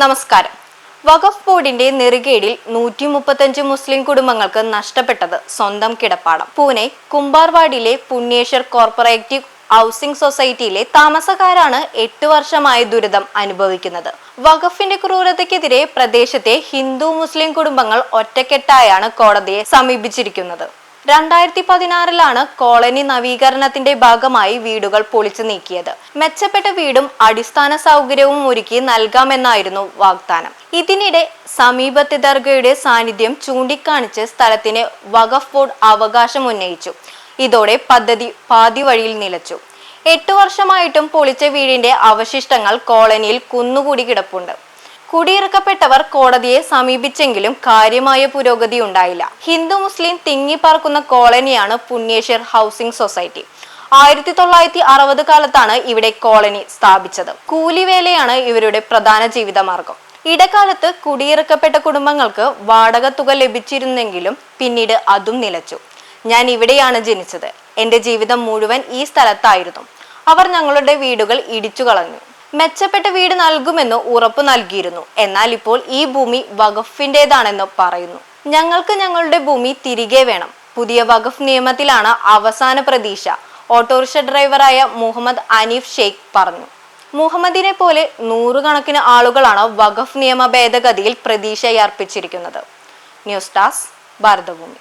നമസ്കാരം. വഖഫ് ബോർഡിന്റെ നെറുകേടിൽ നൂറ്റി മുപ്പത്തഞ്ച് മുസ്ലിം കുടുംബങ്ങൾക്ക് നഷ്ടപ്പെട്ടത് സ്വന്തം കിടപ്പാടം. പൂനെ കുമ്പാർവാഡിലെ പുണ്യേശ്വർ കോർപ്പറേറ്റീവ് ഹൗസിംഗ് സൊസൈറ്റിയിലെ താമസക്കാരാണ് എട്ട് വർഷമായി ദുരിതം അനുഭവിക്കുന്നത്. വഖഫിന്റെ ക്രൂരതയ്ക്കെതിരെ പ്രദേശത്തെ ഹിന്ദു മുസ്ലിം കുടുംബങ്ങൾ ഒറ്റക്കെട്ടായാണ് കോടതിയെ സമീപിച്ചിരിക്കുന്നത്. രണ്ടായിരത്തി പതിനാറിലാണ് കോളനി നവീകരണത്തിന്റെ ഭാഗമായി വീടുകൾ പൊളിച്ചു നീക്കിയത്. മെച്ചപ്പെട്ട വീടും അടിസ്ഥാന സൗകര്യവും ഒരുക്കി നൽകാമെന്നായിരുന്നു വാഗ്ദാനം. ഇതിനിടെ സമീപത്തെ ദർഗയുടെ സാന്നിധ്യം ചൂണ്ടിക്കാണിച്ച് സ്ഥലത്തിന് വഖഫ് ബോർഡ് അവകാശം ഉന്നയിച്ചു. ഇതോടെ പദ്ധതി പാതി വഴിയിൽ നിലച്ചു. എട്ടു വർഷമായിട്ടും പൊളിച്ച വീടിന്റെ അവശിഷ്ടങ്ങൾ കോളനിയിൽ കുന്നുകൂടി കിടപ്പുണ്ട്. കുടിയിറക്കപ്പെട്ടവർ കോടതിയെ സമീപിച്ചെങ്കിലും കാര്യമായ പുരോഗതി ഉണ്ടായില്ല. ഹിന്ദു മുസ്ലിം തിങ്ങിപ്പാർക്കുന്ന കോളനിയാണ് പുണ്യേശ്വർ ഹൗസിംഗ് സൊസൈറ്റി. ആയിരത്തി തൊള്ളായിരത്തി അറുപത് കാലത്താണ് ഇവിടെ കോളനി സ്ഥാപിച്ചത്. കൂലിവേലയാണ് ഇവരുടെ പ്രധാന ജീവിതമാർഗം. ഇടക്കാലത്ത് കുടിയിറക്കപ്പെട്ട കുടുംബങ്ങൾക്ക് വാടക തുക ലഭിച്ചിരുന്നെങ്കിലും പിന്നീട് അതും നിലച്ചു. ഞാൻ ഇവിടെയാണ് ജനിച്ചത്. എന്റെ ജീവിതം മുഴുവൻ ഈ സ്ഥലത്തായിരുന്നു. അവർ ഞങ്ങളുടെ വീടുകൾ ഇടിച്ചു കളഞ്ഞു മെച്ചപ്പെട്ട വീട് നൽകുമെന്ന് ഉറപ്പ് നൽകിയിരുന്നു. എന്നാൽ ഇപ്പോൾ ഈ ഭൂമി വഖഫിന്റേതാണെന്ന് പറയുന്നു. ഞങ്ങൾക്ക് ഞങ്ങളുടെ ഭൂമി തിരികെ വേണം. പുതിയ വഖഫ് നിയമത്തിലാണ് അവസാന പ്രതീക്ഷ ഓട്ടോറിക്ഷ ഡ്രൈവറായ മുഹമ്മദ് അനീഫ് ഷെയ്ഖ് പറഞ്ഞു. മുഹമ്മദിനെ പോലെ നൂറുകണക്കിന് ആളുകളാണ് വഖഫ് നിയമ ഭേദഗതിയിൽ പ്രതീക്ഷയർപ്പിച്ചിരിക്കുന്നത്. News desk Bharathabhoomi.